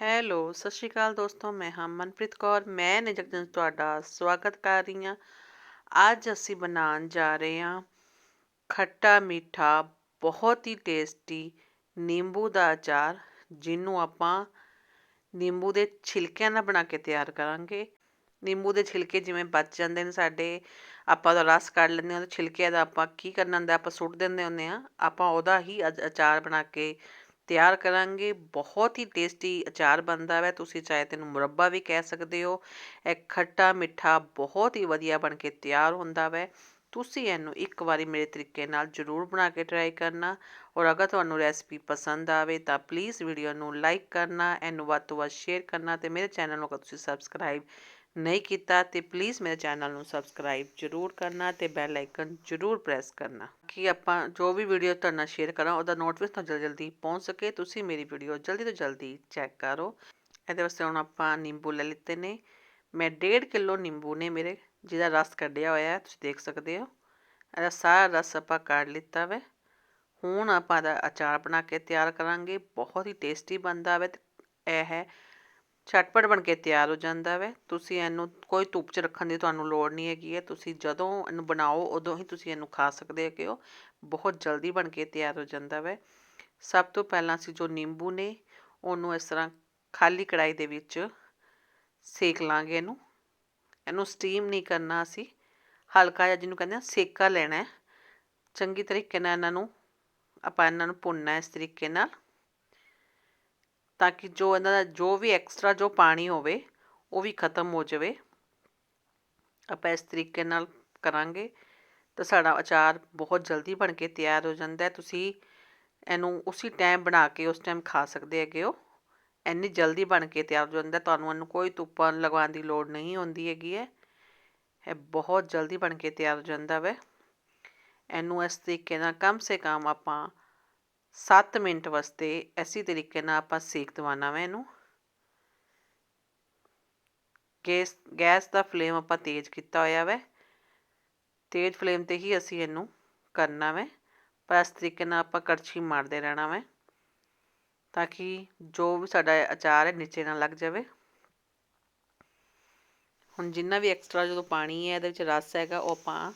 Hello, ਸਤਿ ਸ਼੍ਰੀ ਅਕਾਲ ਦੋਸਤੋ, ਮੈਂ ਹਾਂ ਮਨਪ੍ਰੀਤ ਕੌਰ, ਮੈਂ ਨਿਜਕਜਨ ਤੁਹਾਡਾ ਸਵਾਗਤ ਕਰ ਰਹੀ ਹਾਂ। ਅੱਜ ਅਸੀਂ ਬਣਾਉਣ ਜਾ ਰਹੇ ਹਾਂ ਖੱਟਾ ਮਿੱਠਾ, ਬਹੁਤ ਹੀ ਟੇਸਟੀ ਨਿੰਬੂ ਦਾ ਅਚਾਰ, ਜਿਹਨੂੰ ਆਪਾਂ ਨਿੰਬੂ ਦੇ ਛਿਲਕਿਆਂ ਨਾਲ ਬਣਾ ਕੇ ਤਿਆਰ ਕਰਾਂਗੇ। ਨਿੰਬੂ ਦੇ ਛਿਲਕੇ ਜਿਵੇਂ ਬਚ ਜਾਂਦੇ ਨੇ ਸਾਡੇ, ਆਪਾਂ ਉਹਦਾ ਰਸ ਕੱਢ ਲੈਂਦੇ ਹਾਂ, ਉਹਦੇ ਛਿਲਕਿਆਂ ਦਾ ਆਪਾਂ ਕੀ ਕਰਨਾ ਹੁੰਦਾ, ਆਪਾਂ ਸੁੱਟ ਦਿੰਦੇ ਹੁੰਦੇ ਆ ਆਪਾਂ ਉਹਦਾ ਹੀ ਅਚ- ਅਚਾਰ ਬਣਾ ਕੇ ਤਿਆਰ ਕਰਾਂਗੇ। ਬਹੁਤ ਹੀ ਟੇਸਟੀ ਅਚਾਰ ਬਣਦਾ ਵੈ। ਤੁਸੀਂ ਚਾਹੇ ਤੈਨੂੰ ਮੁਰੱਬਾ ਵੀ ਕਹਿ ਸਕਦੇ ਹੋ। ਇਹ ਖੱਟਾ ਮਿੱਠਾ ਬਹੁਤ ਹੀ ਵਧੀਆ ਬਣ ਕੇ ਤਿਆਰ ਹੁੰਦਾ ਵੈ। ਤੁਸੀਂ ਇਹਨੂੰ ਇੱਕ ਵਾਰੀ ਮੇਰੇ ਤਰੀਕੇ ਨਾਲ ਜ਼ਰੂਰ ਬਣਾ ਕੇ ਟਰਾਈ ਕਰਨਾ। ਔਰ ਅਗਰ ਤੁਹਾਨੂੰ ਰੈਸਪੀ ਪਸੰਦ ਆਵੇ ਤਾਂ ਪਲੀਜ਼ ਵੀਡੀਓ ਨੂੰ ਲਾਈਕ ਕਰਨਾ। ਇਹਨੂੰ ਵੱਧ ਤੋਂ ਵੱਧ ਸ਼ੇਅਰ ਕਰਨਾ ਤੇ ਮੇਰੇ ਚੈਨਲ ਨੂੰ ਅਗਰ ਤੁਸੀਂ ਸਬਸਕ੍ਰਾਈਬ ਨਹੀਂ ਕੀਤਾ ਤੇ ਪਲੀਜ਼ ਮੇਰੇ ਚੈਨਲ ਨੂੰ ਸਬਸਕ੍ਰਾਈਬ ਜ਼ਰੂਰ ਕਰਨਾ ਤੇ ਬੈਲ ਆਈਕਨ ਜ਼ਰੂਰ ਪ੍ਰੈਸ ਕਰਨਾ ਕਿ ਆਪਾਂ ਜੋ ਵੀ ਵੀਡੀਓ ਤੁਹਾਡੇ ਨਾਲ ਸ਼ੇਅਰ ਕਰਾਂ, ਉਹਦਾ ਨੋਟੀਫਿਕੇਸ਼ਨ ਜਲਦੀ ਜਲਦੀ ਪਹੁੰਚ ਸਕੇ। ਤੁਸੀਂ ਮੇਰੀ ਵੀਡੀਓ ਜਲਦੀ ਤੋਂ ਜਲਦੀ ਚੈੱਕ ਕਰੋ। ਇਹਦੇ ਵਾਸਤੇ ਹੁਣ ਆਪਾਂ ਨਿੰਬੂ ਲੈ ਲਿੱਤੇ ਨੇ। ਮੈਂ 1.5 ਕਿਲੋ ਨਿੰਬੂ ਨੇ ਮੇਰੇ, ਜਿਹਦਾ ਰਸ ਕੱਢਿਆ ਹੋਇਆ ਤੁਸੀਂ ਦੇਖ ਸਕਦੇ ਹੋ। ਇਹਦਾ ਸਾਰਾ ਰਸ ਆਪਾਂ ਕੱਢ ਲਿੱਤਾ ਵੇ। ਹੁਣ ਆਪਾਂ ਦਾ ਅਚਾਰ ਬਣਾ ਕੇ ਤਿਆਰ ਕਰਾਂਗੇ। ਬਹੁਤ ਹੀ ਟੇਸਟੀ ਬਣਦਾ ਵੇ ਇਹ ਹੈ ਛਟਪਟ ਬਣ ਕੇ ਤਿਆਰ ਹੋ ਜਾਂਦਾ ਵੈ। ਤੁਸੀਂ ਇਹਨੂੰ ਕੋਈ ਧੁੱਪ 'ਚ ਰੱਖਣ ਦੀ ਤੁਹਾਨੂੰ ਲੋੜ ਨਹੀਂ ਹੈਗੀ ਹੈ ਤੁਸੀਂ ਜਦੋਂ ਇਹਨੂੰ ਬਣਾਓ, ਉਦੋਂ ਹੀ ਤੁਸੀਂ ਇਹਨੂੰ ਖਾ ਸਕਦੇ ਹੈਗੇ ਹੋ। ਬਹੁਤ ਜਲਦੀ ਬਣ ਕੇ ਤਿਆਰ ਹੋ ਜਾਂਦਾ ਵੈ। ਸਭ ਤੋਂ ਪਹਿਲਾਂ ਅਸੀਂ ਜੋ ਨਿੰਬੂ ਨੇ, ਉਹਨੂੰ ਇਸ ਤਰ੍ਹਾਂ ਖਾਲੀ ਕੜਾਈ ਦੇ ਵਿੱਚ ਸੇਕ ਲਾਂਗੇ ਇਹਨੂੰ। ਇਹਨੂੰ ਸਟੀਮ ਨਹੀਂ ਕਰਨਾ ਅਸੀਂ। ਹਲਕਾ ਜਿਹਾ ਜਿਹਨੂੰ ਕਹਿੰਦੇ ਆ, ਸੇਕਾ ਲੈਣਾ। ਚੰਗੀ ਤਰੀਕੇ ਨਾਲ ਇਹਨਾਂ ਨੂੰ, ਆਪਾਂ ਇਹਨਾਂ ਨੂੰ ਭੁੰਨਣਾ ਇਸ ਤਰੀਕੇ ਨਾਲ। ਤਾਂ ਕਿ ਜੋ ਇਹਨਾਂ ਦਾ, ਜੋ ਵੀ ਐਕਸਟਰਾ ਜੋ ਪਾਣੀ ਹੋਵੇ, ਉਹ ਵੀ ਖਤਮ ਹੋ ਜਾਵੇ। ਆਪਾਂ ਇਸ ਤਰੀਕੇ ਨਾਲ ਕਰਾਂਗੇ। ਤਾਂ ਸਾਡਾ ਅਚਾਰ ਬਹੁਤ ਜਲਦੀ ਬਣ ਕੇ ਤਿਆਰ ਹੋ ਜਾਂਦਾ ਹੈ। ਤੁਸੀਂ ਇਹਨੂੰ ਉਸੇ ਟਾਈਮ ਬਣਾ ਕੇ ਉਸ ਟਾਈਮ ਖਾ ਸਕਦੇ ਹੈਗੇ ਹੋ। ਇੰਨੀ ਜਲਦੀ ਬਣ ਕੇ ਤਿਆਰ ਹੋ ਜਾਂਦਾ ਤੁਹਾਨੂੰ ਇਹਨੂੰ ਕੋਈ ਧੁੱਪਾਂ ਲਗਾਉਣ ਦੀ ਲੋੜ ਨਹੀਂ ਹੁੰਦੀ ਹੈਗੀ ਹੈ। ਇਹ ਬਹੁਤ ਜਲਦੀ ਬਣ ਕੇ ਤਿਆਰ ਹੋ ਜਾਂਦਾ ਵੈ। ਇਹਨੂੰ ਇਸ ਤਰੀਕੇ ਨਾਲ ਕਮ ਸੇ ਕਮ ਆਪਾਂ 7 ਮਿੰਟ ਵਾਸਤੇ ਐਸੀ ਤਰੀਕੇ ਨਾਲ ਆਪਾਂ ਸੇਕ ਦਵਾਨਾ ਵਾ ਇਹਨੂੰ। ਗੈਸ ਗੈਸ ਦਾ ਫਲੇਮ ਆਪਾਂ ਤੇਜ਼ ਕੀਤਾ ਹੋਇਆ ਵੈ। ਤੇਜ਼ ਫਲੇਮ ਤੇ ਹੀ ਅਸੀਂ ਇਹਨੂੰ ਕਰਨਾ ਵੈ। ਪਰ ਇਸ ਤਰੀਕੇ ਨਾਲ ਆਪਾਂ ਕੜਛੀ ਮਾਰਦੇ ਰਹਿਣਾ ਵਾ। ਤਾਂ ਕਿ ਜੋ ਵੀ ਸਾਡਾ ਅਚਾਰ ਹੈ ਨੀਚੇ ਨਾ ਲੱਗ ਜਾਵੇ। ਹੁਣ ਜਿੰਨਾ ਵੀ ਐਕਸਟਰਾ ਜਦੋਂ ਪਾਣੀ ਹੈ ਇਹਦੇ ਵਿੱਚ ਰਸ ਹੈਗਾ, ਉਹ ਆਪਾਂ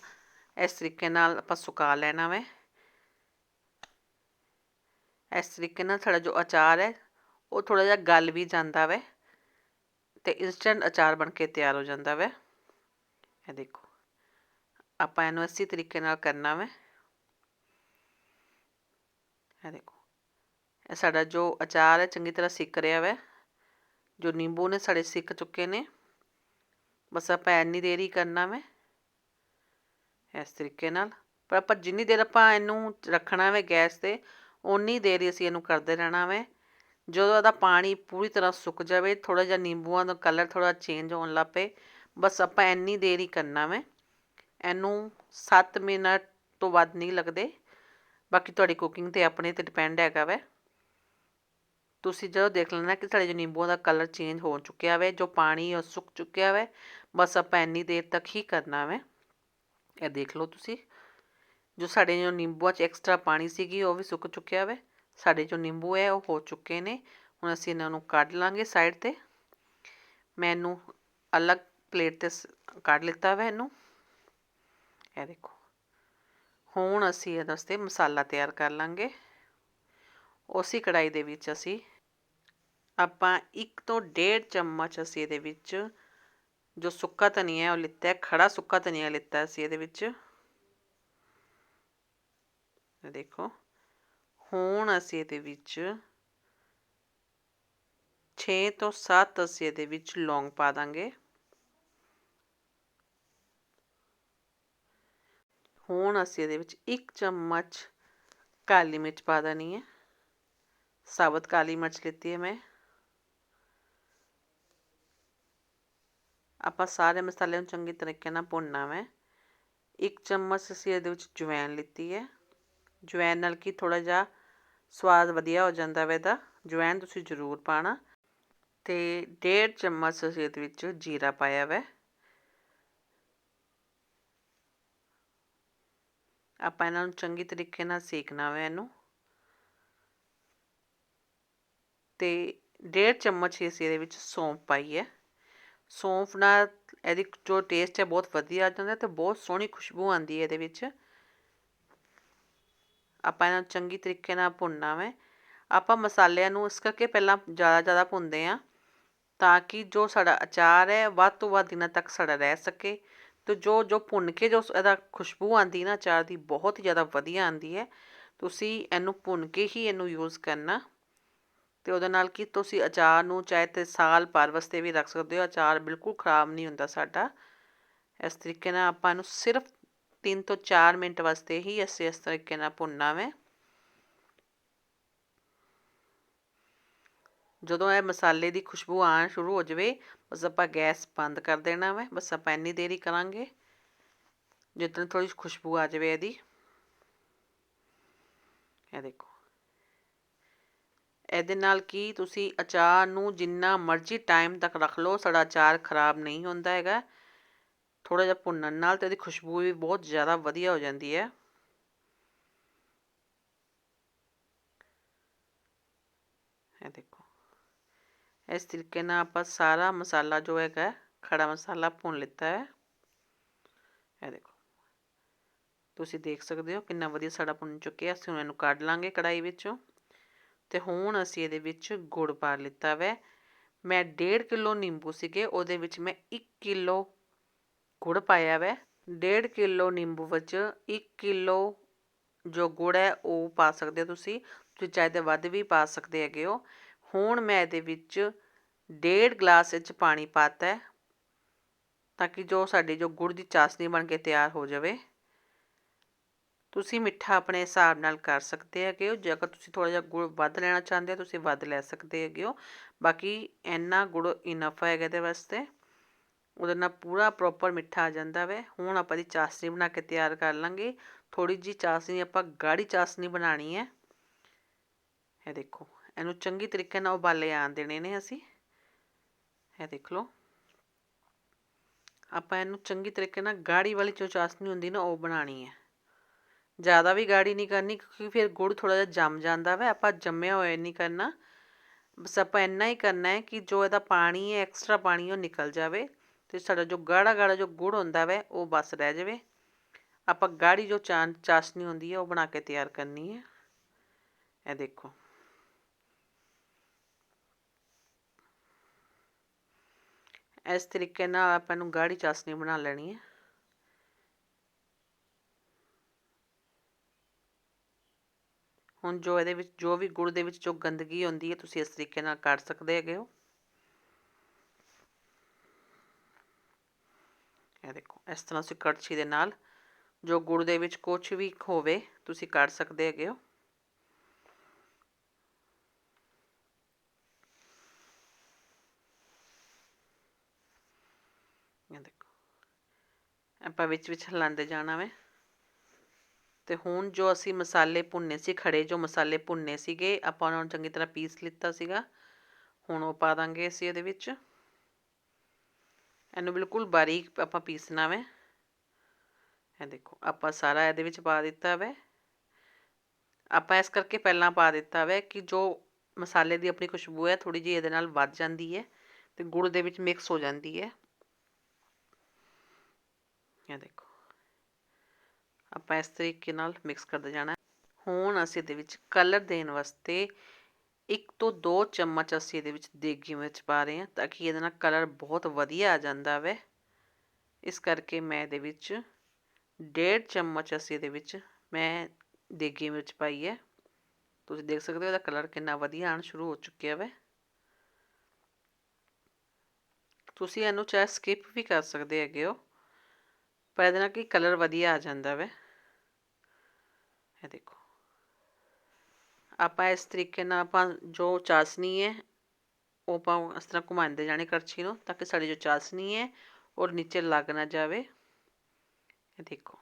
ਇਸ ਤਰੀਕੇ ਨਾਲ ਆਪਾਂ ਸੁਕਾ ਲੈਣਾ ਵੈ। ਇਸ ਤਰੀਕੇ ਨਾਲ ਸਾਡਾ ਜੋ ਅਚਾਰ ਹੈ, ਉਹ ਥੋੜ੍ਹਾ ਜਿਹਾ ਗਲ ਵੀ ਜਾਂਦਾ ਵੈ ਅਤੇ ਇੰਸਟੈਂਟ ਅਚਾਰ ਬਣ ਕੇ ਤਿਆਰ ਹੋ ਜਾਂਦਾ ਵੈ। ਇਹ ਦੇਖੋ, ਆਪਾਂ ਇਹਨੂੰ ਇਸੇ ਤਰੀਕੇ ਨਾਲ ਕਰਨਾ ਵੈ। ਇਹ ਦੇਖੋ, ਇਹ ਸਾਡਾ ਜੋ ਅਚਾਰ ਹੈ, ਚੰਗੀ ਤਰ੍ਹਾਂ ਸਿੱਕ ਰਿਹਾ ਵੈ। ਜੋ ਨਿੰਬੂ ਨੇ ਸਾਡੇ ਸਿੱਕ ਚੁੱਕੇ ਨੇ, ਬਸ ਆਪਾਂ ਇੰਨੀ ਦੇਰ ਹੀ ਕਰਨਾ ਵੈ। ਇਸ ਤਰੀਕੇ ਨਾਲ, ਪਰ ਆਪਾਂ ਜਿੰਨੀ ਦੇਰ ਆਪਾਂ ਇਹਨੂੰ ਰੱਖਣਾ ਵੈ ਗੈਸ ਤੇ ਉਨੀ ਦੇਰ ਹੀ ਅਸੀਂ ਇਹਨੂੰ ਕਰਦੇ ਰਹਿਣਾ ਵੈ। ਜਦੋਂ ਇਹਦਾ ਪਾਣੀ ਪੂਰੀ ਤਰ੍ਹਾਂ ਸੁੱਕ ਜਾਵੇ, ਥੋੜ੍ਹਾ ਜਿਹਾ ਨਿੰਬੂਆਂ ਦਾ ਕਲਰ ਥੋੜ੍ਹਾ ਚੇਂਜ ਹੋਣ ਲੱਗ ਪਏ, ਬਸ ਆਪਾਂ ਇੰਨੀ ਦੇਰ ਹੀ ਕਰਨਾ ਵੈ। ਇਹਨੂੰ ਸੱਤ ਮਿੰਟ ਤੋਂ ਵੱਧ ਨਹੀਂ ਲੱਗਦੇ। ਬਾਕੀ ਤੁਹਾਡੀ ਕੁਕਿੰਗ ਤੇ ਆਪਣੇ ਤੇ ਡਿਪੈਂਡ ਹੈਗਾ ਵੈ। ਤੁਸੀਂ ਜਦੋਂ ਦੇਖ ਲੈਣਾ ਕਿ ਸਾਡੇ ਜੋ ਨਿੰਬੂਆਂ ਦਾ ਕਲਰ ਚੇਂਜ ਹੋ ਚੁੱਕਿਆ ਵੇ, ਜੋ ਪਾਣੀ ਉਹ ਸੁੱਕ ਚੁੱਕਿਆ ਵੈ, ਬਸ ਆਪਾਂ ਇੰਨੀ ਦੇਰ ਤੱਕ ਹੀ ਕਰਨਾ ਵੈ। ਇਹ ਦੇਖ ਲਓ ਤੁਸੀਂ। ਜੋ ਸਾਡੇ ਜੋ ਨਿੰਬੂਆਂ 'ਚ ਐਕਸਟਰਾ ਪਾਣੀ ਸੀਗੀ, ਉਹ ਵੀ ਸੁੱਕ ਚੁੱਕਿਆ ਵੇ। ਸਾਡੇ ਜੋ ਨਿੰਬੂ ਹੈ ਉਹ ਹੋ ਚੁੱਕੇ ਨੇ। ਹੁਣ ਅਸੀਂ ਇਹਨਾਂ ਨੂੰ ਕੱਢ ਲਾਂਗੇ ਸਾਈਡ ਤੇ। ਮੈਂ ਇਹਨੂੰ ਅਲੱਗ ਪਲੇਟ ਤੇ ਕੱਢ ਲਿੱਤਾ ਵਾ ਇਹਨੂੰ। ਇਹ ਦੇਖੋ। ਹੁਣ ਅਸੀਂ ਇਹਦੇ ਵਾਸਤੇ ਮਸਾਲਾ ਤਿਆਰ ਕਰ ਲਾਂਗੇ। ਉਸੇ ਕੜਾਈ ਦੇ ਵਿੱਚ ਅਸੀਂ, ਆਪਾਂ 1 ਤੋਂ 1.5 ਚਮਚ ਅਸੀਂ ਇਹਦੇ ਵਿੱਚ ਜੋ ਸੁੱਕਾ ਧਨੀਆ ਉਹ ਲਿੱਤਾ ਹੈ ਖੜਾ ਸੁੱਕਾ ਧਨੀਆ ਲਿੱਤਾ ਅਸੀਂ ਇਹਦੇ ਵਿੱਚ। ਦੇਖੋ। ਹੁਣ ਅਸੀਂ ਇਹਦੇ ਵਿੱਚ 6 ਤੋਂ 7 ਅਸੀਂ ਇਹਦੇ ਵਿੱਚ ਲੌਂਗ ਪਾ ਦਾਂਗੇ। ਹੁਣ ਅਸੀਂ ਇਹਦੇ ਵਿੱਚ 1 ਚਮਚ ਕਾਲੀ ਮਿਰਚ ਪਾ ਦੇਣੀ ਹੈ। ਸਾਬਤ ਕਾਲੀ ਮਿਰਚ ਲਿੱਤੀ ਹੈ ਮੈਂ। ਆਪਾਂ ਸਾਰੇ ਮਸਾਲੇ ਨੂੰ ਚੰਗੀ ਤਰੀਕੇ ਨਾਲ ਭੁੰਨਣਾ ਹੈ 1 ਚਮਚ ਅਸੀਂ ਇਹਦੇ ਵਿੱਚ ਜਵੈਨ ਲਿੱਤੀ ਹੈ। ਜਵੈਨ ਨਾਲ ਕੀ ਥੋੜਾ ਜਿਹਾ ਸਵਾਦ ਵਧੀਆ ਹੋ ਜਾਂਦਾ ਵਾ ਇਹਦਾ ਜਵੈਨ ਤੁਸੀਂ ਜ਼ਰੂਰ ਪਾਣਾ। ਤੇ ਡੇਢ ਚਮਚ ਅਸੀਂ ਇਹਦੇ ਵਿੱਚ ਜੀਰਾ ਪਾਇਆ ਵੈ। ਆਪਾਂ ਇਹਨਾਂ ਨੂੰ ਚੰਗੀ ਤਰੀਕੇ ਨਾਲ ਸੇਕਣਾ ਵਾ ਇਹਨੂੰ। ਤੇ ਡੇਢ ਚਮਚ ਹੀ ਅਸੀਂ ਇਹਦੇ ਵਿੱਚ ਸੌਂਫ ਪਾਈ ਹੈ। ਸੌਂਫ ਨਾਲ ਇਹਦੀ ਜੋ ਟੇਸਟ ਹੈ ਬਹੁਤ ਵਧੀਆ ਆ ਜਾਂਦਾ ਤੇ ਬਹੁਤ ਸੋਹਣੀ ਖੁਸ਼ਬੂ ਆਉਂਦੀ ਹੈ ਇਹਦੇ ਵਿੱਚ। ਆਪਾਂ ਇਹਨਾਂ ਨੂੰ ਚੰਗੀ ਤਰੀਕੇ ਨਾਲ ਭੁੰਨਣਾ ਵੈ। ਆਪਾਂ ਮਸਾਲਿਆਂ ਨੂੰ ਇਸ ਕਰਕੇ ਪਹਿਲਾਂ ਜ਼ਿਆਦਾ ਜ਼ਿਆਦਾ ਭੁੰਨਦੇ ਹਾਂ ਤਾਂ ਕਿ ਜੋ ਸਾਡਾ ਅਚਾਰ ਹੈ, ਵੱਧ ਤੋਂ ਵੱਧ ਦਿਨਾਂ ਤੱਕ ਸਾਡਾ ਰਹਿ ਸਕੇ। ਤੇ ਜੋ ਜੋ ਭੁੰਨ ਕੇ ਜੋ ਇਹਦਾ ਖੁਸ਼ਬੂ ਆਂਦੀ ਨਾ ਅਚਾਰ ਦੀ, ਬਹੁਤ ਜ਼ਿਆਦਾ ਵਧੀਆ ਆਂਦੀ ਹੈ। ਤੁਸੀਂ ਇਹਨੂੰ ਭੁੰਨ ਕੇ ਹੀ ਇਹਨੂੰ ਯੂਜ਼ ਕਰਨਾ। ਤੇ ਉਹਦੇ ਨਾਲ ਕੀ ਤੁਸੀਂ ਅਚਾਰ ਨੂੰ ਚਾਹੇ ਤੇ ਸਾਲ ਭਰ ਵਾਸਤੇ ਵੀ ਰੱਖ ਸਕਦੇ ਹੋ। ਅਚਾਰ ਬਿਲਕੁਲ ਖਰਾਬ ਨਹੀਂ ਹੁੰਦਾ ਸਾਡਾ। ਇਸ ਤਰੀਕੇ ਨਾਲ ਆਪਾਂ ਇਹਨੂੰ ਸਿਰਫ 3 ਤੋਂ 4 ਮਿੰਟ ਵਾਸਤੇ ਹੀ ਅਸੀਂ ਇਸ ਤਰੀਕੇ ਨਾਲ ਭੁੰਨਣਾ ਵੇ। ਜਦੋਂ ਇਹ ਮਸਾਲੇ ਦੀ ਖੁਸ਼ਬੂ ਆਉਣ ਸ਼ੁਰੂ ਹੋ ਜਾਵੇ, ਬਸ ਆਪਾਂ ਗੈਸ ਬੰਦ ਕਰ ਦੇਣਾ ਵੇ, ਬਸ ਆਪਾਂ ਇੰਨੀ ਦੇਰ ਹੀ ਕਰਾਂਗੇ ਜਿੱਦਾਂ ਥੋੜੀ ਖੁਸ਼ਬੂ ਆ ਜਾਵੇ ਇਹਦੀ। ਇਹ ਦੇਖੋ। ਇਹਦੇ ਨਾਲ ਕੀ ਤੁਸੀਂ ਅਚਾਰ ਨੂੰ ਜਿੰਨਾ ਮਰਜ਼ੀ ਟਾਈਮ ਤੱਕ ਰੱਖ ਲਓ, ਸਾਡਾ ਅਚਾਰ ਖਰਾਬ ਨਹੀਂ ਹੁੰਦਾ ਹੈਗਾ। ਥੋੜਾ ਜਿਹਾ ਭੁੰਨਣ ਨਾਲ ਤੇ ਇਹਦੀ ਖੁਸ਼ਬੂ ਵੀ ਬਹੁਤ ਜ਼ਿਆਦਾ ਵਧੀਆ ਹੋ ਜਾਂਦੀ ਹੈ। ਇਹ ਦੇਖੋ। ਇਸ ਤਰੀਕੇ ਨਾਲ ਆਪਾਂ ਸਾਰਾ ਮਸਾਲਾ ਜੋ ਹੈਗਾ ਖੜਾ ਮਸਾਲਾ ਭੁੰਨ ਲਿੱਤਾ ਹੈ। ਇਹ ਦੇਖੋ। ਤੁਸੀਂ ਦੇਖ ਸਕਦੇ ਹੋ ਕਿੰਨਾ ਵਧੀਆ ਸਾਡਾ ਭੁੰਨ ਚੁੱਕਿਆ। ਅਸੀਂ ਹੁਣ ਇਹਨੂੰ ਕੱਢ ਲਾਂਗੇ ਕੜਾਈ ਵਿੱਚੋਂ। ਤੇ ਹੁਣ ਅਸੀਂ ਇਹਦੇ ਵਿੱਚ ਗੁੜ ਪਾ ਲਿੱਤਾ ਵੈ। ਮੈਂ 1.5 ਕਿਲੋ ਨਿੰਬੂ ਸੀਗੇ, ਉਹਦੇ ਵਿੱਚ ਮੈਂ 1 ਕਿਲੋ ਗੁੜ ਪਾਇਆ ਵੈ। ਡੇਢ ਕਿਲੋ ਨਿੰਬੂ ਵਿੱਚ 1 ਕਿਲੋ ਜੋ ਗੁੜ ਹੈ, ਉਹ ਪਾ ਸਕਦੇ ਹੋ ਤੁਸੀਂ। ਤੁਸੀਂ ਚਾਹੇ ਤਾਂ ਵੱਧ ਵੀ ਪਾ ਸਕਦੇ ਹੈਗੇ ਹੋ। ਹੁਣ ਮੈਂ ਇਹਦੇ ਵਿੱਚ ਡੇਢ ਗਲਾਸ ਵਿੱਚ ਪਾਣੀ ਪਾਤਾ ਹੈ, ਤਾਂ ਕਿ ਜੋ ਸਾਡੀ ਜੋ ਗੁੜ ਦੀ ਚਾਸ਼ਨੀ ਬਣ ਕੇ ਤਿਆਰ ਹੋ ਜਾਵੇ। ਤੁਸੀਂ ਮਿੱਠਾ ਆਪਣੇ ਹਿਸਾਬ ਨਾਲ ਕਰ ਸਕਦੇ ਹੈਗੇ ਹੋ। ਜੇਕਰ ਤੁਸੀਂ ਥੋੜਾ ਜਿਹਾ ਗੁੜ ਵੱਧ ਲੈਣਾ ਚਾਹੁੰਦੇ ਹੋ, ਤੁਸੀਂ ਵੱਧ ਲੈ ਸਕਦੇ ਹੈਗੇ ਹੋ। ਬਾਕੀ ਇੰਨਾ ਗੁੜ ਇਨਫ ਹੈਗਾ ਇਹਦੇ ਵਾਸਤੇ। ਉਹਦੇ ਨਾਲ ਪੂਰਾ ਪ੍ਰੋਪਰ ਮਿੱਠਾ ਆ ਜਾਂਦਾ ਵੈ। ਹੁਣ ਆਪਾਂ ਦੀ ਚਾਸ਼ਨੀ ਬਣਾ ਕੇ ਤਿਆਰ ਕਰ ਲਾਂਗੇ। ਥੋੜੀ ਜੀ ਚਾਸ਼ਨੀ ਆਪਾਂ ਗਾੜੀ ਚਾਸ਼ਨੀ ਬਣਾਣੀ ਹੈ। ਇਹ ਦੇਖੋ, ਇਹਨੂੰ ਚੰਗੀ ਤਰੀਕੇ ਨਾਲ ਉਬਾਲੇ ਆਣ ਦੇਣੇ ਨੇ ਅਸੀਂ। ਇਹ ਦੇਖ ਲਓ। ਆਪਾਂ ਇਹਨੂੰ ਚੰਗੀ ਤਰੀਕੇ ਨਾਲ ਗਾੜੀ ਵਾਲੀ ਜੋ ਚਾਸ਼ਨੀ ਹੁੰਦੀ ਨਾ, ਉਹ ਬਣਾਣੀ ਹੈ। ਜ਼ਿਆਦਾ ਵੀ ਗਾੜੀ ਨਹੀਂ ਕਰਨੀ, ਕਿਉਂਕਿ ਫਿਰ ਗੁੜ ਥੋੜਾ ਜਿਹਾ ਜੰਮ ਜਾਂਦਾ ਵੈ। ਆਪਾਂ ਜੰਮਿਆ ਹੋਇਆ ਨਹੀਂ ਕਰਨਾ। ਬਸ ਆਪਾਂ ਇੰਨਾ ਹੀ ਕਰਨਾ ਹੈ ਕਿ ਜੋ ਇਹਦਾ ਪਾਣੀ ਹੈ ਐਕਸਟਰਾ ਪਾਣੀ ਉਹ ਨਿਕਲ ਜਾਵੇ। ਤੇ ਸਾਡਾ ਜੋ ਗਾੜਾ ਗਾੜਾ ਜੋ ਗੁੜ ਹੁੰਦਾ ਵਾ, ਉਹ ਬਸ ਰਹਿ ਜਾਵੇ। ਆਪਾਂ ਗਾੜੀ ਜੋ ਚਾਸ਼ਨੀ ਹੁੰਦੀ ਹੈ ਉਹ ਬਣਾ ਕੇ ਤਿਆਰ ਕਰਨੀ ਹੈ ਇਹ ਦੇਖੋ। ਇਸ ਤਰੀਕੇ ਨਾਲ ਆਪਾਂ ਨੂੰ ਗਾੜੀ ਚਾਸ਼ਨੀ ਬਣਾ ਲੈਣੀ ਹੈ ਹੁਣ ਜੋ ਇਹਦੇ ਵਿੱਚ, ਜੋ ਵੀ ਗੁੜ ਦੇ ਵਿੱਚ ਜੋ ਗੰਦਗੀ ਹੁੰਦੀ ਹੈ ਤੁਸੀਂ ਇਸ ਤਰੀਕੇ ਨਾਲ ਕੱਢ ਸਕਦੇ ਹੈਗੇ ਹੋ। ਇਹ ਦੇਖੋ, ਇਸ ਤਰ੍ਹਾਂ ਤੁਸੀਂ ਕੜਛੀ ਦੇ ਨਾਲ ਜੋ ਗੁੜ ਦੇ ਵਿੱਚ ਕੁਝ ਵੀ ਹੋਵੇ, ਤੁਸੀਂ ਕੱਢ ਸਕਦੇ ਹੈਗੇ ਹੋ। ਇਹ ਦੇਖੋ, ਆਪਾਂ ਵਿੱਚ ਵਿੱਚ ਹਿਲਾਉਂਦੇ ਜਾਣਾ ਵੇ। ਤੇ ਹੁਣ ਜੋ ਅਸੀਂ ਮਸਾਲੇ ਭੁੰਨੇ ਸੀ, ਖੜੇ ਜੋ ਮਸਾਲੇ ਭੁੰਨੇ ਸੀਗੇ, ਆਪਾਂ ਉਹਨਾਂ ਨੂੰ ਚੰਗੀ ਤਰ੍ਹਾਂ ਪੀਸ ਲਿੱਤਾ ਸੀਗਾ। ਹੁਣ ਉਹ ਪਾ ਦਾਂਗੇ ਅਸੀਂ ਇਹਦੇ ਵਿੱਚ। ਇਹਨੂੰ ਬਿਲਕੁਲ ਬਾਰੀਕ ਆਪਾਂ ਪੀਸਣਾ ਵੈ। ਇਹ ਦੇਖੋ, ਆਪਾਂ ਸਾਰਾ ਇਹਦੇ ਵਿੱਚ ਪਾ ਦਿੱਤਾ ਵੈ। ਆਪਾਂ ਇਸ ਕਰਕੇ ਪਹਿਲਾਂ ਪਾ ਦਿੱਤਾ ਵੈ ਕਿ ਜੋ ਮਸਾਲੇ ਦੀ ਆਪਣੀ ਖੁਸ਼ਬੂ ਹੈ ਥੋੜੀ ਜਿਹੀ ਇਹਦੇ ਨਾਲ ਵੱਧ ਜਾਂਦੀ ਹੈ ਤੇ ਗੁੜ ਦੇ ਵਿੱਚ ਮਿਕਸ ਹੋ ਜਾਂਦੀ ਹੈ। ਇਹ ਦੇਖੋ, ਆਪਾਂ ਇਸ ਤਰੀਕੇ ਨਾਲ ਮਿਕਸ ਕਰਦੇ ਜਾਣਾ। ਹੁਣ ਅਸੀਂ ਇਹਦੇ ਵਿੱਚ ਕਲਰ ਦੇਣ ਵਾਸਤੇ ਇੱਕ ਤੋਂ ਦੋ ਚਮਚ ਅਸੀਂ ਇਹਦੇ ਵਿੱਚ ਦੇਗੀ ਮਿਰਚ ਪਾ ਰਹੇ ਹਾਂ ਤਾਂ ਕਿ ਇਹਦੇ ਨਾਲ ਕਲਰ ਬਹੁਤ ਵਧੀਆ ਆ ਜਾਂਦਾ ਵੈ। ਇਸ ਕਰਕੇ ਮੈਂ ਇਹਦੇ ਵਿੱਚ ਡੇਢ ਚਮਚ ਅਸੀਂ ਇਹਦੇ ਵਿੱਚ ਮੈਂ ਦੇਗੀ ਮਿਰਚ ਪਾਈ ਹੈ। ਤੁਸੀਂ ਦੇਖ ਸਕਦੇ ਹੋ ਇਹਦਾ ਕਲਰ ਕਿੰਨਾ ਵਧੀਆ ਆਣ ਸ਼ੁਰੂ ਹੋ ਚੁੱਕਿਆ ਵੈ। ਤੁਸੀਂ ਇਹਨੂੰ ਚਾਹੇ ਸਕਿਪ ਵੀ ਕਰ ਸਕਦੇ ਹੈਗੇ ਹੋ, ਪਰ ਇਹਦੇ ਨਾਲ ਕੀ ਕਲਰ ਵਧੀਆ ਆ ਜਾਂਦਾ ਵੈ। ਇਹ ਦੇਖੋ। ਆਪਾਂ ਇਸ ਤਰੀਕੇ ਨਾਲ ਆਪਾਂ ਜੋ ਚਾਸਨੀ ਹੈ, ਉਹ ਆਪਾਂ ਇਸ ਤਰ੍ਹਾਂ ਘੁਮਾਉਂਦੇ ਜਾਣੇ ਕੜਛੀ ਨੂੰ ਤਾਂ ਕਿ ਸਾਡੀ ਜੋ ਚਾਸਨੀ ਹੈ, ਉਹ ਨੀਚੇ ਲੱਗ ਨਾ ਜਾਵੇ। ਇਹ ਦੇਖੋ।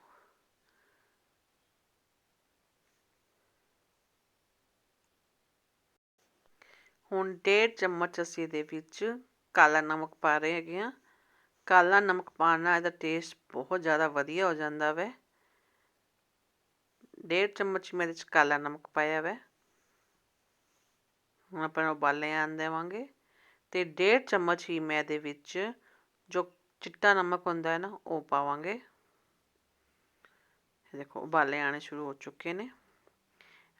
ਹੁਣ ਡੇਢ ਚਮਚ ਅਸੀਂ ਇਹਦੇ ਵਿੱਚ ਕਾਲਾ ਨਮਕ ਪਾ ਰਹੇ ਹੈਗੇ ਆ ਕਾਲਾ ਨਮਕ ਪਾਉਣ ਨਾਲ ਇਹਦਾ ਟੇਸਟ ਬਹੁਤ ਜ਼ਿਆਦਾ ਵਧੀਆ ਹੋ ਜਾਂਦਾ ਵੈ। ਡੇਢ ਚਮਚ ਮੈਂ ਇਹਦੇ ਚ ਕਾਲਾ ਨਮਕ ਪਾਇਆ ਵੈ। ਹੁਣ ਆਪਾਂ ਉਬਾਲੇ ਆਣ ਦੇਵਾਂਗੇ ਤੇ ਡੇਢ ਚਮਚ ਹੀ ਮੈਂ ਇਹਦੇ ਵਿੱਚ ਜੋ ਚਿੱਟਾ ਨਮਕ ਹੁੰਦਾ ਹੈ ਨਾ, ਉਹ ਪਾਵਾਂਗੇ। ਇਹ ਦੇਖੋ, ਉਬਾਲੇ ਆਣੇ ਸ਼ੁਰੂ ਹੋ ਚੁੱਕੇ ਨੇ।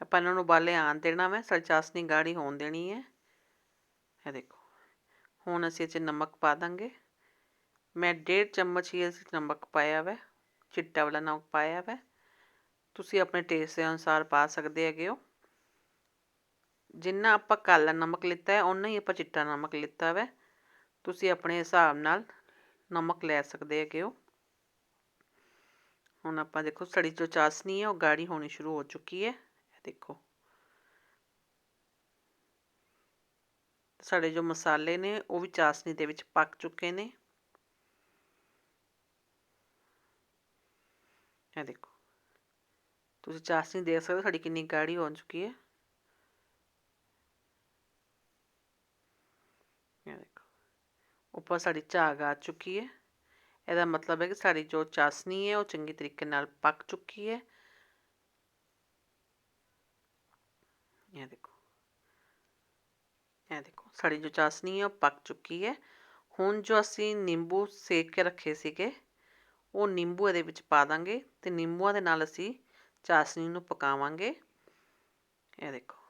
ਆਪਾਂ ਇਹਨਾਂ ਨੂੰ ਉਬਾਲੇ ਆਣ ਦੇਣਾ ਮੈਂ ਸਾਡੀ ਚਾਸਨੀ ਗਾੜੀ ਹੋਣ ਦੇਣੀ ਹੈ। ਇਹ ਦੇਖੋ, ਹੁਣ ਅਸੀਂ ਇਹ 'ਚ ਨਮਕ ਪਾ ਦਾਂਗੇ। ਮੈਂ ਡੇਢ ਚਮਚ ਹੀ ਅਸੀਂ ਨਮਕ ਪਾਇਆ ਵੈ, ਚਿੱਟਾ ਵਾਲਾ ਨਮਕ ਪਾਇਆ ਵੈ। ਤੁਸੀਂ ਆਪਣੇ ਟੇਸਟ ਦੇ ਅਨੁਸਾਰ ਪਾ ਸਕਦੇ ਹੈਗੇ ਹੋ। ਜਿੰਨਾ ਆਪਾਂ ਕਾਲਾ ਨਮਕ ਲਿੱਤਾ ਹੈ ਉਨਾ ਹੀ ਆਪਾਂ ਚਿੱਟਾ ਨਮਕ ਲਿੱਤਾ ਵੈ। ਤੁਸੀਂ ਆਪਣੇ ਹਿਸਾਬ ਨਾਲ ਨਮਕ ਲੈ ਸਕਦੇ ਹੈਗੇ ਹੋ। ਹੁਣ ਆਪਾਂ ਦੇਖੋ, ਸੜੀ ਜੋ ਚਾਸਨੀ ਹੈ, ਉਹ ਗਾੜੀ ਹੋਣੀ ਸ਼ੁਰੂ ਹੋ ਚੁੱਕੀ ਹੈ। ਇਹ ਦੇਖੋ। ਸਾਡੇ ਜੋ ਮਸਾਲੇ ਨੇ, ਉਹ ਵੀ ਚਾਸਨੀ ਦੇ ਵਿੱਚ ਪੱਕ ਚੁੱਕੇ ਨੇ। ਇਹ ਦੇਖੋ। ਤੁਸੀਂ ਚਾਸਨੀ ਦੇਖ ਸਕਦੇ ਹੋ, ਸਾਡੀ ਕਿੰਨੀ ਗਾੜੀ ਹੋ ਚੁੱਕੀ ਹੈ ਇਹ ਦੇਖੋ ਉੱਪਰ ਸਾਡੀ ਝਾਗ ਆ ਚੁੱਕੀ ਹੈ ਇਹਦਾ ਮਤਲਬ ਹੈ ਕਿ ਸਾਡੀ ਜੋ ਚਾਸਨੀ ਹੈ ਉਹ ਚੰਗੀ ਤਰੀਕੇ ਨਾਲ ਪੱਕ ਚੁੱਕੀ ਹੈ ਇਹ ਦੇਖੋ। ਇਹ ਦੇਖੋ, ਸਾਡੀ ਜੋ ਚਾਸਨੀ ਹੈ ਉਹ ਪੱਕ ਚੁੱਕੀ ਹੈ ਹੁਣ ਜੋ ਅਸੀਂ ਨਿੰਬੂ ਸੇਕ ਕੇ ਰੱਖੇ ਸੀਗੇ, ਉਹ ਨਿੰਬੂ ਇਹਦੇ ਵਿੱਚ ਪਾ ਦਾਂਗੇ ਤੇ ਨਿੰਬੂਆਂ ਦੇ ਨਾਲ ਅਸੀਂ ਚਾਸਨੀ ਨੂੰ ਪਕਾਵਾਂਗੇ। ਇਹ ਦੇਖੋ।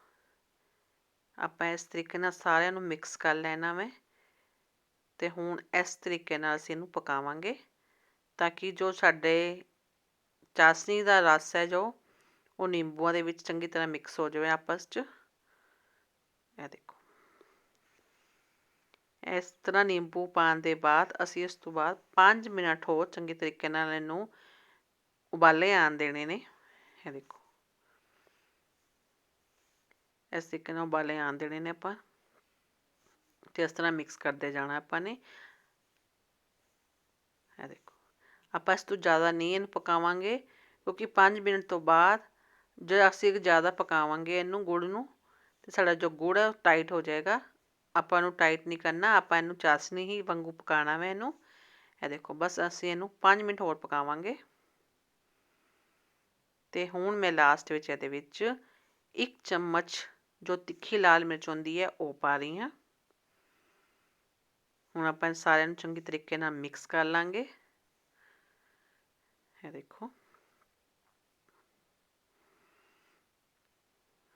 ਆਪਾਂ ਇਸ ਤਰੀਕੇ ਨਾਲ ਸਾਰਿਆਂ ਨੂੰ ਮਿਕਸ ਕਰ ਲੈਣਾ ਮੈਂ ਤੇ ਹੁਣ ਇਸ ਤਰੀਕੇ ਨਾਲ ਅਸੀਂ ਇਹਨੂੰ ਪਕਾਵਾਂਗੇ ਤਾਂ ਕਿ ਜੋ ਸਾਡੇ ਚਾਸਨੀ ਦਾ ਰਸ ਹੈ ਜੋ, ਉਹ ਨਿੰਬੂਆਂ ਦੇ ਵਿੱਚ ਚੰਗੀ ਤਰ੍ਹਾਂ ਮਿਕਸ ਹੋ ਜਾਵੇ ਆਪਸ 'ਚ। ਇਹ ਦੇਖੋ। ਇਸ ਤਰ੍ਹਾਂ ਨਿੰਬੂ ਪਾਣ ਦੇ ਬਾਅਦ ਅਸੀਂ ਇਸ ਤੋਂ ਬਾਅਦ 5 ਮਿੰਟ ਹੋਰ ਚੰਗੇ ਤਰੀਕੇ ਨਾਲ ਇਹਨੂੰ ਉਬਾਲੇ ਆਣ ਦੇਣੇ ਨੇ। ਇਹ ਦੇਖੋ। ਇਸ ਤਰੀਕੇ ਨਾਲ ਉਬਾਲੇ ਆਣ ਦੇਣੇ ਨੇ ਆਪਾਂ। ਤੇ ਇਸ ਤਰ੍ਹਾਂ ਮਿਕਸ ਕਰਦੇ ਜਾਣਾ ਆਪਾਂ ਨੇ। ਇਹ ਦੇਖੋ, ਆਪਾਂ ਇਸ ਤੋਂ ਜ਼ਿਆਦਾ ਨਹੀਂ ਇਹਨੂੰ ਪਕਾਵਾਂਗੇ, ਕਿਉਂਕਿ 5 ਮਿੰਟ ਤੋਂ ਬਾਅਦ ਜੇ ਅਸੀਂ ਜ਼ਿਆਦਾ ਪਕਾਵਾਂਗੇ ਇਹਨੂੰ ਗੁੜ ਨੂੰ, ਤੇ ਸਾਡਾ ਜੋ ਗੁੜ ਹੈ ਉਹ ਟਾਈਟ ਹੋ ਜਾਏਗਾ। ਆਪਾਂ ਨੂੰ ਟਾਈਟ ਨਹੀਂ ਕਰਨਾ, ਆਪਾਂ ਇਹਨੂੰ ਚਾਸਨੀ ਹੀ ਵਾਂਗੂ ਪਕਾਣਾ ਵੇ ਇਹਨੂੰ। ਇਹ ਦੇਖੋ, ਬਸ ਅਸੀਂ ਇਹਨੂੰ 5 ਮਿੰਟ ਹੋਰ ਪਕਾਵਾਂਗੇ। ਤੇ ਹੁਣ ਮੈਂ ਲਾਸਟ ਵਿੱਚ ਇਹਦੇ ਵਿੱਚ ਇੱਕ ਚਮਚ ਜੋ ਤਿੱਖੀ ਲਾਲ ਮਿਰਚ ਹੁੰਦੀ ਹੈ, ਉਹ ਪਾ ਰਹੀ ਹਾਂ। ਹੁਣ ਆਪਾਂ ਸਾਰਿਆਂ ਨੂੰ ਚੰਗੀ ਤਰੀਕੇ ਨਾਲ ਮਿਕਸ ਕਰ ਲਾਂਗੇ। ਇਹ ਦੇਖੋ।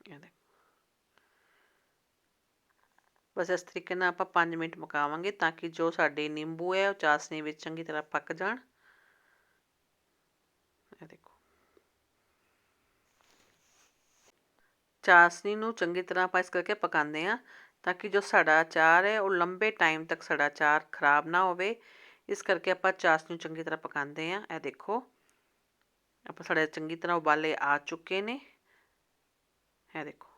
ਇਹ ਦੇਖੋ। ਬਸ ਇਸ ਤਰੀਕੇ ਨਾਲ ਆਪਾਂ 5 ਮਿੰਟ ਪਕਾਵਾਂਗੇ ਤਾਂ ਕਿ ਜੋ ਸਾਡੇ ਨਿੰਬੂ ਹੈ, ਉਹ ਚਾਸਨੀ ਵਿੱਚ ਚੰਗੀ ਤਰ੍ਹਾਂ ਪੱਕ ਜਾਣ। ਇਹ ਦੇਖੋ। ਚਾਸਨੀ ਨੂੰ ਚੰਗੀ ਤਰ੍ਹਾਂ ਆਪਾਂ ਇਸ ਕਰਕੇ ਪਕਾਉਂਦੇ ਆ ਤਾਂ ਕਿ ਜੋ ਸਾਡਾ ਅਚਾਰ ਹੈ ਉਹ ਲੰਬੇ ਟਾਈਮ ਤੱਕ ਸਾਡਾ ਅਚਾਰ ਖਰਾਬ ਨਾ ਹੋਵੇ ਇਸ ਕਰਕੇ ਆਪਾਂ ਚਾਸਨੀ ਨੂੰ ਚੰਗੀ ਤਰ੍ਹਾਂ ਪਕਾਉਂਦੇ ਆ ਇਹ ਦੇਖੋ ਆਪਾਂ ਸਾਡੇ ਚੰਗੀ ਤਰ੍ਹਾਂ ਉਬਾਲੇ ਆ ਚੁੱਕੇ ਨੇ ਇਹ ਦੇਖੋ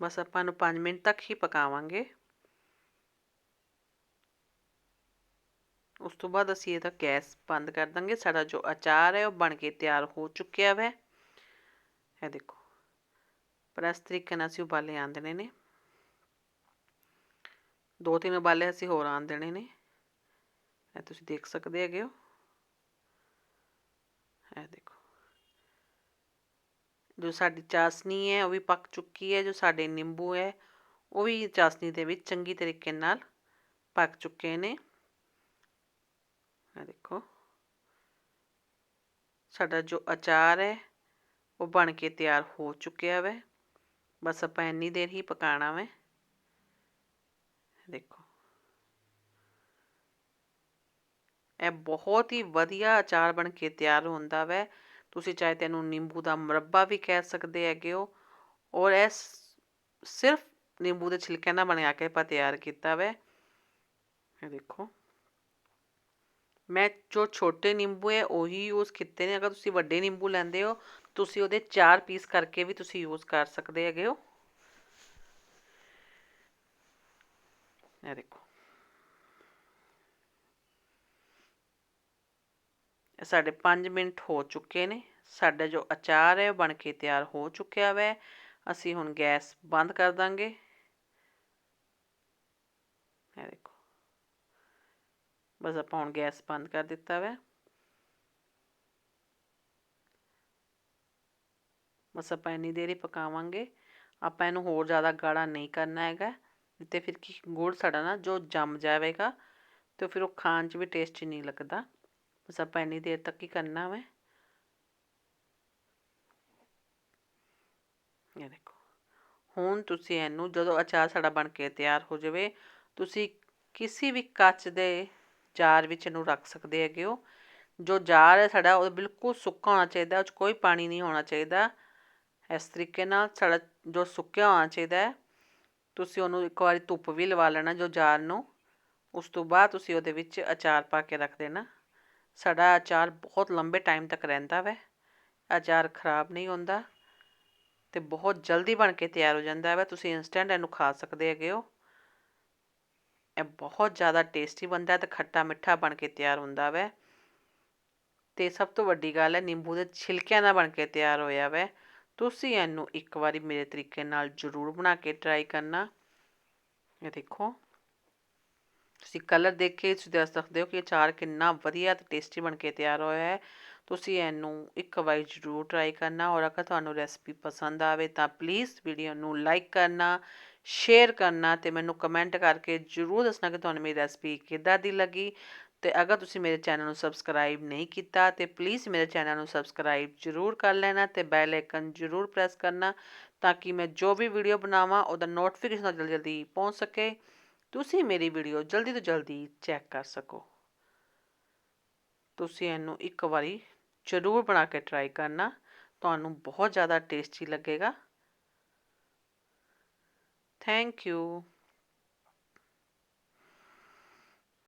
ਬਸ ਆਪਾਂ ਨੂੰ 5 ਮਿੰਟ ਤੱਕ ਹੀ ਪਕਾਵਾਂਗੇ ਉਸ ਤੋਂ ਬਾਅਦ ਅਸੀਂ ਇਹਦਾ ਗੈਸ ਬੰਦ ਕਰ ਦਾਂਗੇ ਸਾਡਾ ਜੋ ਅਚਾਰ ਹੈ ਉਹ ਬਣ ਕੇ ਤਿਆਰ ਹੋ ਚੁੱਕਿਆ ਹੈ ਇਹ ਦੇਖੋ ਪਰ ਇਸ ਤਰੀਕੇ ਨਾਲ ਅਸੀਂ ਉਬਾਲੇ ਆਂ ਦੇਣੇ ਨੇ। ਦੋ ਤਿੰਨ ਉਬਾਲੇ ਅਸੀਂ ਹੋਰ ਆਂ ਦੇਣੇ ਨੇ। ਇਹ ਤੁਸੀਂ ਦੇਖ ਸਕਦੇ ਹੈਗੇ ਹੋ। ਇਹ ਦੇਖੋ। ਜੋ ਸਾਡੀ ਚਾਸਨੀ ਹੈ, ਉਹ ਵੀ ਪੱਕ ਚੁੱਕੀ ਹੈ। ਜੋ ਸਾਡੇ ਨਿੰਬੂ ਹੈ, ਉਹ ਵੀ ਚਾਸਨੀ ਦੇ ਵਿੱਚ ਚੰਗੀ ਤਰੀਕੇ ਨਾਲ ਪੱਕ ਚੁੱਕੇ ਨੇ। ਇਹ ਦੇਖੋ। ਸਾਡਾ ਜੋ ਅਚਾਰ ਹੈ, ਉਹ ਬਣ ਕੇ ਤਿਆਰ ਹੋ ਚੁੱਕਿਆ ਵੈ। ਬਸ ਆਪਾਂ ਇੰਨੀ ਦੇਰ ਹੀ ਪਕਾਣਾ ਵੈ। ਦੇਖੋ। ਇਹ ਬਹੁਤ ਹੀ ਵਧੀਆ ਅਚਾਰ ਬਣ ਕੇ ਤਿਆਰ ਹੁੰਦਾ ਵੈ। ਤੁਸੀਂ ਚਾਹੇ ਤੈਨੂੰ ਨਿੰਬੂ ਦਾ ਮਰੱਬਾ ਵੀ ਕਹਿ ਸਕਦੇ ਹੈਗੇ ਹੋ। ਔਰ ਇਹ ਸਿਰਫ ਨਿੰਬੂ ਦੇ ਛਿਲਕਿਆਂ ਦਾ ਬਣਾ ਕੇ ਆਪਾਂ ਤਿਆਰ ਕੀਤਾ ਵੈ। ਇਹ ਦੇਖੋ। ਮੈਂ ਜੋ ਛੋਟੇ ਨਿੰਬੂ ਹੈ, ਉਹੀ ਯੂਜ਼ ਕੀਤੇ ਨੇ। ਅਗਰ ਤੁਸੀਂ ਵੱਡੇ ਨਿੰਬੂ ਲੈਂਦੇ ਹੋ ਤੁਸੀਂ ਉਹਦੇ 4 ਪੀਸ ਕਰਕੇ ਵੀ ਤੁਸੀਂ ਯੂਜ਼ ਕਰ ਸਕਦੇ ਹੈਗੇ ਹੋ। ਇਹ ਦੇਖੋ। ਇਹ ਸਾਡੇ 5 ਮਿੰਟ ਹੋ ਚੁੱਕੇ ਨੇ। ਸਾਡਾ ਜੋ ਅਚਾਰ ਹੈ, ਉਹ ਬਣ ਕੇ ਤਿਆਰ ਹੋ ਚੁੱਕਿਆ ਵੈ। ਅਸੀਂ ਹੁਣ ਗੈਸ ਬੰਦ ਕਰ ਦਾਂਗੇ। ਇਹ ਦੇਖੋ। ਬਸ ਆਪਾਂ ਹੁਣ ਗੈਸ ਬੰਦ ਕਰ ਦਿੱਤਾ ਵੈ। ਬਸ ਆਪਾਂ ਇੰਨੀ ਦੇਰ ਹੀ ਪਕਾਵਾਂਗੇ। ਆਪਾਂ ਇਹਨੂੰ ਹੋਰ ਜ਼ਿਆਦਾ ਗਾੜਾ ਨਹੀਂ ਕਰਨਾ ਹੈਗਾ। ਤੇ ਫਿਰ ਕੀ ਗੁੜ ਸਾਡਾ ਨਾ ਜੋ ਜੰਮ ਜਾਵੇਗਾ ਤੇ ਫਿਰ ਉਹ ਖਾਣ 'ਚ ਵੀ ਟੇਸਟੀ ਨਹੀਂ ਲੱਗਦਾ। ਬਸ ਆਪਾਂ ਇੰਨੀ ਦੇਰ ਤੱਕ ਹੀ ਕਰਨਾ ਵਾ। ਇਹ ਦੇਖੋ, ਹੁਣ ਤੁਸੀਂ ਇਹਨੂੰ ਜਦੋਂ ਅਚਾਰ ਸਾਡਾ ਬਣ ਕੇ ਤਿਆਰ ਹੋ ਜਾਵੇ, ਤੁਸੀਂ ਕਿਸੇ ਵੀ ਕੱਚ ਦੇ ਜਾਰ ਵਿੱਚ ਇਹਨੂੰ ਰੱਖ ਸਕਦੇ ਹੈਗੇ ਹੋ। ਜੋ ਜਾਰ ਹੈ ਸਾਡਾ ਉਹ ਬਿਲਕੁਲ ਸੁੱਕਾ ਹੋਣਾ ਚਾਹੀਦਾ, ਉਹ 'ਚ ਕੋਈ ਪਾਣੀ ਨਹੀਂ ਹੋਣਾ ਚਾਹੀਦਾ। ਇਸ ਤਰੀਕੇ ਨਾਲ ਸਾਡਾ ਜੋ ਸੁੱਕਿਆ ਹੋਣਾ ਚਾਹੀਦਾ ਤੁਸੀਂ ਉਹਨੂੰ ਇੱਕ ਵਾਰੀ ਧੁੱਪ ਵੀ ਲਵਾ ਲੈਣਾ ਜੋ ਜਾਰ ਨੂੰ, ਉਸ ਤੋਂ ਬਾਅਦ ਤੁਸੀਂ ਉਹਦੇ ਵਿੱਚ ਅਚਾਰ ਪਾ ਕੇ ਰੱਖ ਦੇਣਾ। ਸਾਡਾ ਅਚਾਰ ਬਹੁਤ ਲੰਬੇ ਟਾਈਮ ਤੱਕ ਰਹਿੰਦਾ ਵੈ, ਅਚਾਰ ਖਰਾਬ ਨਹੀਂ ਹੁੰਦਾ ਅਤੇ ਬਹੁਤ ਜਲਦੀ ਬਣ ਕੇ ਤਿਆਰ ਹੋ ਜਾਂਦਾ ਵੈ, ਤੁਸੀਂ ਇੰਸਟੈਂਟ ਇਹਨੂੰ ਖਾ ਸਕਦੇ ਹੈਗੇ ਹੋ। ਇਹ ਬਹੁਤ ਜ਼ਿਆਦਾ ਟੇਸਟੀ ਬਣਦਾ ਤੇ ਖੱਟਾ ਮਿੱਠਾ ਬਣ ਕੇ ਤਿਆਰ ਹੁੰਦਾ ਵੈ। ਤੇ ਸਭ ਤੋਂ ਵੱਡੀ ਗੱਲ ਹੈ, ਨਿੰਬੂ ਦੇ ਛਿਲਕਿਆਂ ਨਾਲ ਬਣ ਕੇ ਤਿਆਰ ਹੋਇਆ ਵੈ। ਤੁਸੀਂ ਇਹਨੂੰ ਇੱਕ ਵਾਰੀ ਮੇਰੇ ਤਰੀਕੇ ਨਾਲ ਜ਼ਰੂਰ ਬਣਾ ਕੇ ਟਰਾਈ ਕਰਨਾ। ਇਹ ਦੇਖੋ। ਤੁਸੀਂ ਕਲਰ ਦੇਖ ਕੇ ਤੁਸੀਂ ਦੱਸ ਸਕਦੇ ਹੋ ਕਿ ਅਚਾਰ ਕਿੰਨਾ ਵਧੀਆ ਤੇ ਟੇਸਟੀ ਬਣ ਕੇ ਤਿਆਰ ਹੋਇਆ ਹੈ। ਤੁਸੀਂ ਇਹਨੂੰ ਇੱਕ ਵਾਰੀ ਜ਼ਰੂਰ ਟਰਾਈ ਕਰਨਾ ਔਰ ਅਗਰ ਤੁਹਾਨੂੰ ਰੈਸਪੀ ਪਸੰਦ ਆਵੇ ਤਾਂ ਪਲੀਜ਼ ਵੀਡੀਓ ਨੂੰ ਲਾਈਕ ਕਰਨਾ ਸ਼ੇਅਰ ਕਰਨਾ ਤੇ ਮੈਨੂੰ ਕਮੈਂਟ ਕਰਕੇ ਜ਼ਰੂਰ ਦੱਸਣਾ ਕਿ ਤੁਹਾਨੂੰ ਮੇਰੀ ਰੈਸਪੀ ਕਿੱਦਾਂ ਦੀ ਲੱਗੀ। ਤੇ ਅਗਰ ਤੁਸੀਂ ਮੇਰੇ ਚੈਨਲ ਨੂੰ ਸਬਸਕ੍ਰਾਈਬ ਨਹੀਂ ਕੀਤਾ ਤੇ ਪਲੀਜ਼ ਮੇਰੇ ਚੈਨਲ ਨੂੰ ਸਬਸਕ੍ਰਾਈਬ ਜ਼ਰੂਰ ਕਰ ਲੈਣਾ ਤੇ ਬੈਲ ਆਈਕਨ ਜ਼ਰੂਰ ਪ੍ਰੈਸ ਕਰਨਾ ਤਾਂ ਕਿ ਮੈਂ ਜੋ ਵੀ ਵੀਡੀਓ ਬਣਾਵਾਂ ਉਹਦਾ ਨੋਟੀਫਿਕੇਸ਼ਨ ਜਲਦੀ ਜਲਦੀ ਪਹੁੰਚ ਸਕੇ। ਤੁਸੀਂ ਮੇਰੀ ਵੀਡੀਓ ਜਲਦੀ ਤੋਂ ਜਲਦੀ ਚੈੱਕ ਕਰ ਸਕੋ। ਤੁਸੀਂ ਇਹਨੂੰ ਇੱਕ ਵਾਰੀ ਜ਼ਰੂਰ ਬਣਾ ਕੇ ਟਰਾਈ ਕਰਨਾ, ਤੁਹਾਨੂੰ ਬਹੁਤ ਜ਼ਿਆਦਾ ਟੇਸਟੀ ਲੱਗੇਗਾ। Thank you